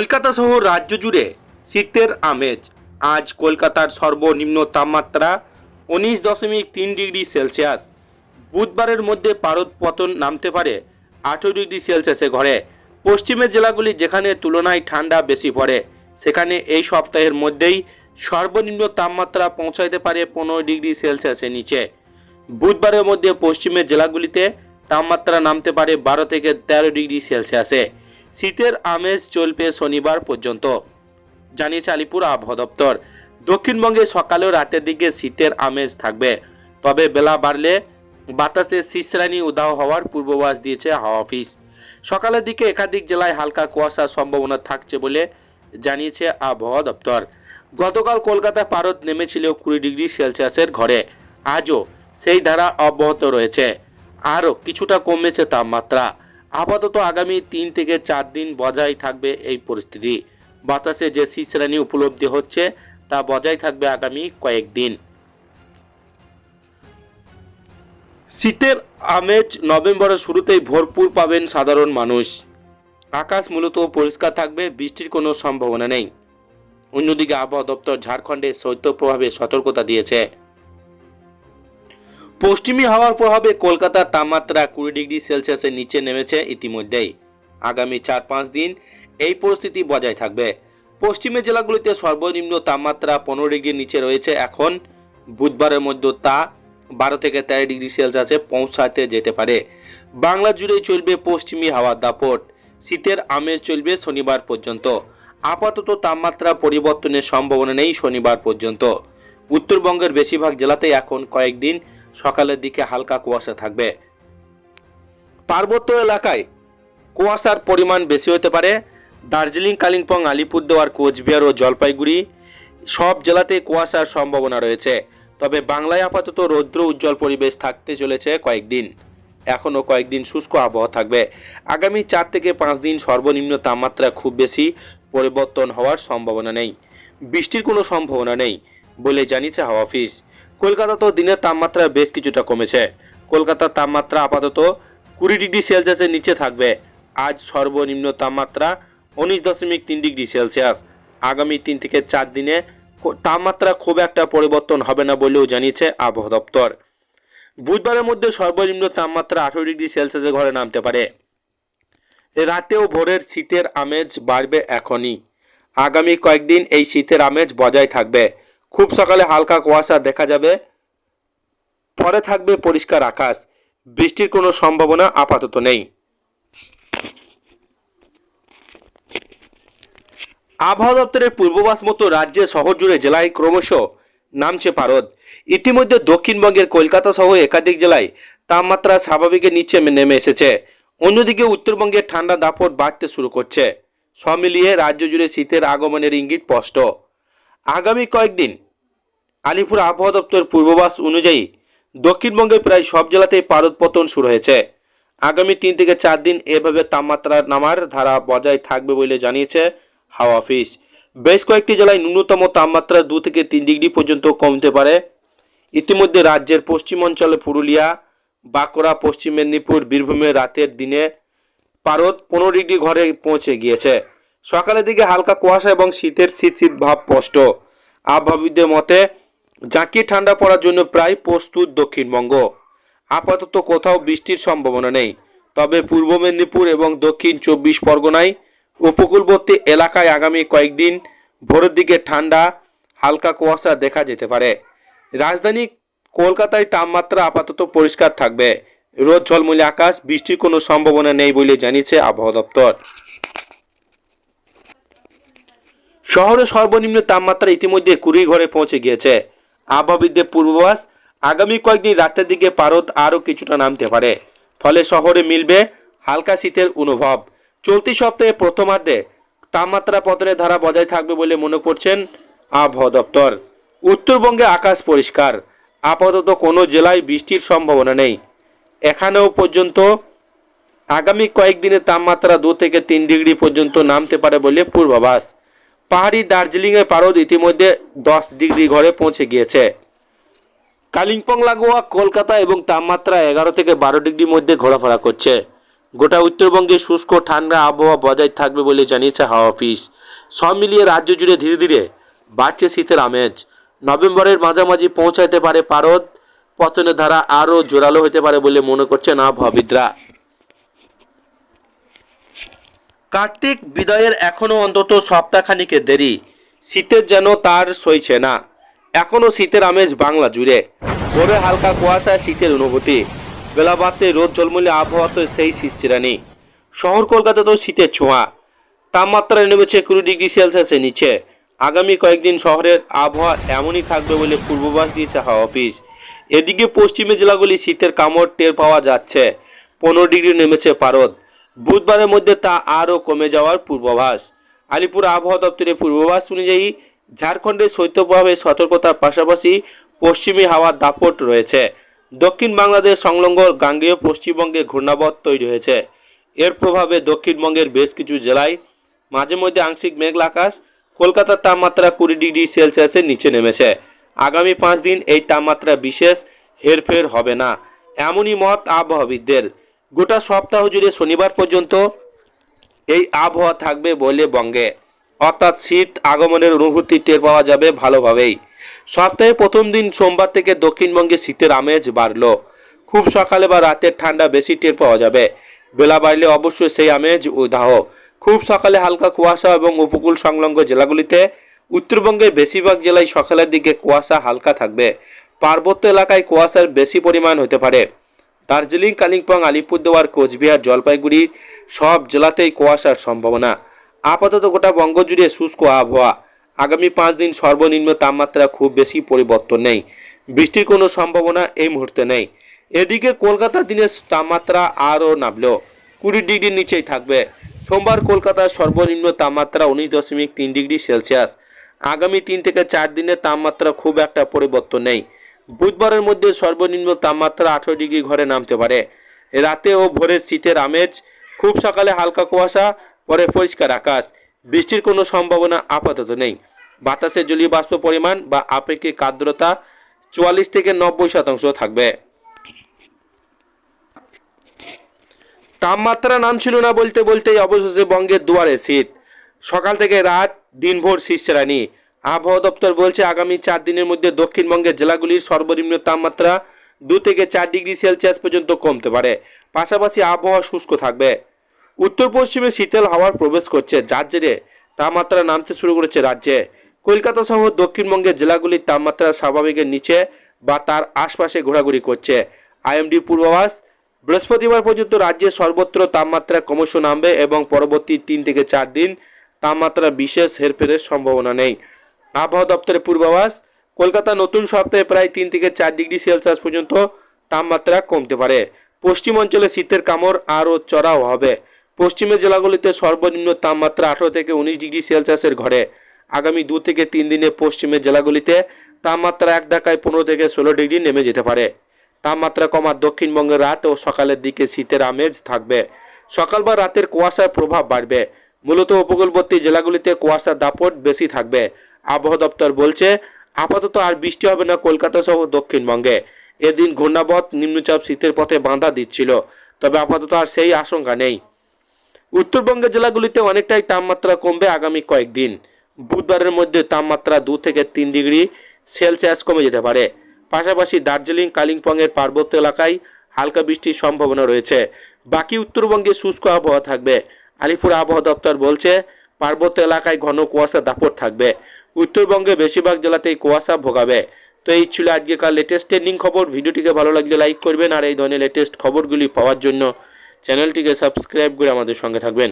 কলকাতা সহ রাজ্য জুড়ে শীতের আমেজ। আজ কলকাতার সর্বনিম্ন তাপমাত্রা উনিশ দশমিক তিন ডিগ্রি সেলসিয়াস। বুধবারের মধ্যে পারদ পতন নামতে পারে আঠেরো ডিগ্রি সেলসিয়াসে ঘরে। পশ্চিমের জেলাগুলি যেখানে তুলনায় ঠান্ডা বেশি পড়ে, সেখানে এই সপ্তাহের মধ্যেই সর্বনিম্ন তাপমাত্রা পৌঁছাইতে পারে পনেরো ডিগ্রি সেলসিয়াসের নিচে। বুধবারের মধ্যে পশ্চিমের জেলাগুলিতে তাপমাত্রা নামতে পারে বারো থেকে তেরো ডিগ্রি সেলসিয়াসে। শীতের আমেজ চলবে শনিবার পর্যন্ত। জানিয়েছে আলিপুর আবহাওয়া দপ্তর। দক্ষিণবঙ্গে সকালে রাতের দিকে শীতের আমেজ থাকবে। তবে বেলা বাড়লে বাতাসে শীতশ্রেণী উদাহ হওয়ার পূর্বাভাস দিয়েছে হাওয়া অফিস। সকালের দিকে একাধিক জেলায় হালকা কুয়াশার সম্ভাবনা থাকছে বলে জানিয়েছে আবহাওয়া দপ্তর। গতকাল কলকাতা, পারদ নেমেছিল কুড়ি ডিগ্রি সেলসিয়াসের ঘরে। আজও সেই ধারা অব্যাহত রয়েছে। আরও কিছুটা কমেছে তাপমাত্রা। আপাতত আগামী তিন থেকে চার দিন বজায় থাকবে এই পরিস্থিতি। বাতাসে যে শীতশ্রেণী উপলব্ধি হচ্ছে, তা বজায় থাকবে আগামী কয়েকদিন শীতের আমেজ নভেম্বরের শুরুতেই ভরপুর পাবেন সাধারণ মানুষ। আকাশ মূলত পরিষ্কার থাকবে, বৃষ্টির কোনো সম্ভাবনা নেই। অন্যদিকে আবহাওয়া দপ্তর ঝাড়খণ্ডে শৈত্যপ্রভাবে সতর্কতা দিয়েছে। পশ্চিমী হাওয়ার প্রভাবে কলকাতার তাপমাত্রা কুড়ি ডিগ্রি সেলসিয়াসের নিচে নেমেছে ইতিমধ্যেই। আগামী চার পাঁচ দিন এই পরিস্থিতি বজায় থাকবে। পশ্চিমের জেলাগুলিতে সর্বনিম্ন তাপমাত্রা পনেরো ডিগ্রির নিচে রয়েছে এখন। বুধবারের মধ্যে তা বারো থেকে তেরো ডিগ্রি সেলসিয়াসে পৌঁছাতে যেতে পারে। বাংলা জুড়েই চলবে পশ্চিমী হাওয়ার দাপট। শীতের আমেজ চলবে শনিবার পর্যন্ত। আপাতত তাপমাত্রা পরিবর্তনের সম্ভাবনা নেই শনিবার পর্যন্ত। উত্তরবঙ্গের বেশিরভাগ জেলাতেই এখন কয়েকদিন সকালের দিকে হালকা কুয়াশা থাকবে। পার্বত্য এলাকায় কুয়াশার পরিমাণ বেশি হতে পারে। দার্জিলিং, কালিম্পং, আলিপুরদুয়ার, কোচবিহার ও জলপাইগুড়ি সব জেলাতে কুয়াশার সম্ভাবনা রয়েছে। তবে বাংলায় আপাতত রৌদ্র উজ্জ্বল পরিবেশ থাকতে চলেছে কয়েকদিন। এখনও কয়েকদিন শুষ্ক আবহাওয়া থাকবে। আগামী চার থেকে পাঁচ দিন সর্বনিম্ন তাপমাত্রা খুব বেশি পরিবর্তন হওয়ার সম্ভাবনা নেই। বৃষ্টির কোনো সম্ভাবনা নেই বলে জানিয়েছে হাওয়া অফিস। কলকাতাতেও দিনের তাপমাত্রা বেশ কিছুটা কমেছে। কলকাতার তাপমাত্রা আপাতত কুড়ি ডিগ্রি সেলসিয়াসের নিচে থাকবে। আজ সর্বনিম্ন তাপমাত্রা উনিশ দশমিক তিন ডিগ্রি সেলসিয়াস। আগামী তিন থেকে চার দিনে তাপমাত্রা খুব একটা পরিবর্তন হবে না বলেও জানিয়েছে আবহাওয়া দপ্তর। বুধবারের মধ্যে সর্বনিম্ন তাপমাত্রা আঠেরো ডিগ্রি সেলসিয়াসের ঘরে নামতে পারে। রাতেও ভোরের শীতের আমেজ বাড়বে এখনই। আগামী কয়েকদিন এই শীতের আমেজ বজায় থাকবে। খুব সকালে হালকা কুয়াশা দেখা যাবে। পরে থাকবে পরিষ্কার আকাশ। বৃষ্টির কোনো সম্ভাবনা আপাতত নেই। আবহাওয়া দপ্তরের পূর্বাভাস মতো রাজ্যের শহর জুড়ে জেলায় ক্রমশ নামছে পারদ। ইতিমধ্যে দক্ষিণবঙ্গের কলকাতা সহ একাধিক জেলায় তাপমাত্রা স্বাভাবিকের নিচে নেমে এসেছে। অন্যদিকে উত্তরবঙ্গের ঠান্ডা দাপট বাড়তে শুরু করছে। সব মিলিয়ে রাজ্য জুড়ে শীতের আগমনের ইঙ্গিত স্পষ্ট। আগামী কয়েকদিন আলিপুর আবহাওয়া দপ্তর পূর্বাভাস অনুযায়ী দক্ষিণবঙ্গের প্রায় সব জেলাতেই পারদ পতন শুরু হয়েছে। আগামী তিন থেকে চার দিন এভাবে তাপমাত্রা নামার ধারা বজায় থাকবে বলে জানিয়েছে হাওয়া অফিস। বেশ কয়েকটি জেলায় ন্যূনতম তাপমাত্রা দু থেকে তিন ডিগ্রি পর্যন্ত কমতে পারে। ইতিমধ্যে রাজ্যের পশ্চিম অঞ্চলে পুরুলিয়া, বাঁকুড়া, পশ্চিম মেদিনীপুর, বীরভূমে রাতের দিনে পারদ পনেরো ডিগ্রি ঘরে পৌঁছে গিয়েছে। সকালের দিকে হালকা কুয়াশা এবং শীতের শীত শীত ভাব স্পষ্ট। আবহাওয়িদদের মতে, জাঁকিয়ে ঠান্ডা পড়ার জন্য প্রায় প্রস্তুত দক্ষিণবঙ্গ। আপাতত কোথাও বৃষ্টির সম্ভাবনা নেই। তবে পূর্ব মেদিনীপুর এবং দক্ষিণ চব্বিশ পরগনায় উপকূলবর্তী এলাকায় আগামী কয়েকদিন ভোরের দিকে ঠান্ডা, হালকা কুয়াশা দেখা যেতে পারে। রাজধানী কলকাতায় তাপমাত্রা আপাতত পরিষ্কার থাকবে। রোদ ঝলমলে আকাশ, বৃষ্টির কোনো সম্ভাবনা নেই বলে জানিয়েছে আবহাওয়া দপ্তর। শহরে সর্বনিম্ন তাপমাত্রা ইতিমধ্যে কুড়ি ঘরে পৌঁছে গিয়েছে। আবহাওয়িদদের পূর্বাভাস, আগামী কয়েকদিন রাতের দিকে পারদ আরও কিছুটা নামতে পারে। ফলে শহরে মিলবে হালকা শীতের অনুভব। চলতি সপ্তাহে প্রথমার্ধে তাপমাত্রা পতনের ধারা বজায় থাকবে বলে মনে করছেন আবহাওয়া দপ্তর। উত্তরবঙ্গে আকাশ পরিষ্কার। আপাতত কোনো জেলায় বৃষ্টির সম্ভাবনা নেই। এখানেও পর্যন্ত আগামী কয়েকদিনের তাপমাত্রা দু থেকে তিন ডিগ্রি পর্যন্ত নামতে পারে বলে পূর্বাভাস। পাহাড়ি দার্জিলিংয়ের পারদ ইতিমধ্যে দশ ডিগ্রি ঘরে পৌঁছে গিয়েছে। কালিম্পং, লাগোয়া, কলকাতা এবং তাপমাত্রা এগারো থেকে বারো ডিগ্রির মধ্যে ঘোরাফেরা করছে। গোটা উত্তরবঙ্গে শুষ্ক, ঠান্ডা আবহাওয়া বজায় থাকবে বলে জানিয়েছে হাওয়া অফিস। সব মিলিয়ে রাজ্য জুড়ে ধীরে ধীরে বাড়ছে শীতের আমেজ। নভেম্বরের মাঝামাঝি পৌঁছাতে পারে পারদ, পতনের ধারা আরও জোরালো হতে পারে বলে মনে করছেন আবহাওয়াবিদরা। কার্তিক বিদায়ের এখনও অন্তত সপ্তাহখানিকের দেরি। শীতের যেন তার সইছে না। এখনও শীতের আমেজ বাংলা জুড়ে। ভোরে হালকা কুয়াশায় শীতের অনুভূতি। বেলা বাড়তে রোদ জলমলে আবহাওয়া তো সেই শীতচিরানি শহর কলকাতাতেও শীতের ছোঁয়া। তাপমাত্রা নেমেছে কুড়ি ডিগ্রি সেলসিয়াসের নিচে। আগামী কয়েকদিন শহরের আবহাওয়া এমনই থাকবে বলে পূর্বাভাস দিয়েছে হাওয়া অফিস। এদিকে পশ্চিমে জেলাগুলি শীতের কামড় টের পাওয়া যাচ্ছে। পনেরো ডিগ্রি নেমেছে পারদ। বুধবারের মধ্যে তা আরও কমে যাওয়ার পূর্বাভাস। আলিপুর আবহাওয়া দপ্তরের পূর্বাভাস অনুযায়ী ঝাড়খণ্ডের শৈত্যপ্রভাবে সতর্কতার পাশাপাশি পশ্চিমী হাওয়ার দাপট রয়েছে। দক্ষিণ বাংলাদেশ সংলগ্ন গাঙ্গেয় পশ্চিমবঙ্গে ঘূর্ণাবর্ত তৈরি হয়েছে। এর প্রভাবে দক্ষিণবঙ্গের বেশ কিছু জেলায় মাঝে মধ্যে আংশিক মেঘলা আকাশ, কলকাতার তাপমাত্রা কুড়ি ডিগ্রি সেলসিয়াসের নিচে নেমেছে। আগামী পাঁচ দিন এই তাপমাত্রা বিশেষ হেরফের হবে না। এমনই মত আবহাওয়াবিদদের। গোটা সপ্তাহ জুড়ে শনিবার পর্যন্ত এই আবহাওয়া থাকবে বলে বঙ্গে। অর্থাৎ শীত আগমনের অনুভূতি টের পাওয়া যাবে ভালোভাবেই। সপ্তাহের প্রথম দিন সোমবার থেকে দক্ষিণবঙ্গে শীতের আমেজ বাড়ল। খুব সকালে বা রাতের ঠান্ডা বেশি টের পাওয়া যাবে। বেলা বাড়লে অবশ্যই সেই আমেজ উদাহ খুব সকালে হালকা কুয়াশা এবং উপকূল সংলগ্ন জেলাগুলিতে উত্তরবঙ্গের বেশিরভাগ জেলায় সকালের দিকে কুয়াশা হালকা থাকবে। পার্বত্য এলাকায় কুয়াশার বেশি পরিমাণ হতে পারে। দার্জিলিং, কালিম্পং, আলিপুরদুয়ার, কোচবিহার, জলপাইগুড়ি সব জেলাতেই কুয়াশার সম্ভাবনা। আপাতত গোটা বঙ্গ জুড়ে শুষ্ক আবহাওয়া। আগামী পাঁচ দিন সর্বনিম্ন তাপমাত্রা খুব বেশি পরিবর্তন নেই। বৃষ্টির কোনো সম্ভাবনা এই মুহূর্তে নেই। এদিকে কলকাতার দিনের তাপমাত্রা আরও নামলেও কুড়ি ডিগ্রির নিচেই থাকবে। সোমবার কলকাতার সর্বনিম্ন তাপমাত্রা উনিশ দশমিক তিন ডিগ্রি সেলসিয়াস। আগামী তিন থেকে চার দিনের তাপমাত্রা খুব একটা পরিবর্তন নেই। বুধবারের মধ্যে সর্বনিম্ন তাপমাত্রা আঠারো ডিগ্রি ঘরে নামতে পারে। রাতে ও ভোরে শীতের আমেজ, খুব সকালে হালকা কুয়াশা, পরে পরিষ্কার আকাশ। বৃষ্টির কোনো সম্ভাবনা আপাতত নেই। বাতাসে জলীয় বাষ্প পরিমাণ বা আপেক্ষিক আর্দ্রতা চুয়াল্লিশ থেকে নব্বই শতাংশ থাকবে। তাপমাত্রা নামছিল না বলতে বলতেই অবশেষে বঙ্গের দুয়ারে শীত। সকাল থেকে রাত দিনভর শীর্ষরানি আবহাওয়া দপ্তর বলছে, আগামী চার দিনের মধ্যে দক্ষিণবঙ্গের জেলাগুলির সর্বনিম্ন তাপমাত্রা দু থেকে চার ডিগ্রি সেলসিয়াস পর্যন্ত কমতে পারে। পাশাপাশি আবহাওয়া শুষ্ক থাকবে। উত্তর পশ্চিমে শীতল হাওয়ার প্রবেশ করছে, যার জেরে তাপমাত্রা নামতে শুরু করেছে রাজ্যে। কলকাতা সহ দক্ষিণবঙ্গের জেলাগুলির তাপমাত্রা স্বাভাবিকের নিচে বা তার আশপাশে ঘোরাঘুরি করছে। আইএমডি পূর্বাভাস, বৃহস্পতিবার পর্যন্ত রাজ্যে সর্বত্র তাপমাত্রা ক্রমশ নামবে এবং পরবর্তী তিন থেকে চার দিন তাপমাত্রা বিশেষ হেরফেরের সম্ভাবনা নেই। আবহাওয়া দপ্তরের পূর্বাভাস, কলকাতা নতুন সপ্তাহে প্রায় তিন থেকে চার ডিগ্রি সেলসিয়াস পর্যন্ত তাপমাত্রা কমতে পারে। পশ্চিম অঞ্চলে শীতের কামড় আরও চড়াও হবে। পশ্চিমের জেলাগুলিতে সর্বনিম্ন তাপমাত্রা আঠারো থেকে উনিশ ডিগ্রি সেলসিয়াসের ঘরে। আগামী দু থেকে তিন দিনে পশ্চিমের জেলাগুলিতে তাপমাত্রা এক ধাক্কায় পনেরো থেকে ষোলো ডিগ্রি নেমে যেতে পারে। তাপমাত্রা কমার দক্ষিণবঙ্গে রাত ও সকালের দিকে শীতের আমেজ থাকবে। সকাল বা রাতের কুয়াশার প্রভাব বাড়বে। মূলত উপকূলবর্তী জেলাগুলিতে কুয়াশার দাপট বেশি থাকবে। আবহাওয়া দপ্তর বলছে, আপাতত আর বৃষ্টি হবে না কলকাতা সহ দক্ষিণবঙ্গে। এদিন ঘূর্ণাবত, নিম্নচাপ শীতের পথে বাঁধা দিচ্ছিল, তবে আপাতত আর সেই আশঙ্কা নেই। উত্তরবঙ্গের জেলাগুলিতে অনেকটাই তাপমাত্রা কমবে আগামী কয়েকদিন। বুধবারের মধ্যে তাপমাত্রা দু থেকে তিন ডিগ্রি সেলসিয়াস কমে যেতে পারে। পাশাপাশি দার্জিলিং, কালিম্পংয়ের পার্বত্য এলাকায় হালকা বৃষ্টির সম্ভাবনা রয়েছে। বাকি উত্তরবঙ্গে শুষ্ক আবহাওয়া থাকবে। আলিপুর আবহাওয়া দপ্তর বলছে, পার্বত্য এলাকায় ঘন কুয়াশা দাপট থাকবে। উত্তরবঙ্গে বেশিরভাগ জেলাতেই কুয়াশা ভোগাবে। তো এই ছিল আজকেকার লেটেস্ট ট্রেন্ডিং খবর। ভিডিওটিকে ভালো লাগলে লাইক করবেন আর এই ধরনের লেটেস্ট খবরগুলি পাওয়ার জন্য চ্যানেলটিকে সাবস্ক্রাইব করে আমাদের সঙ্গে থাকবেন।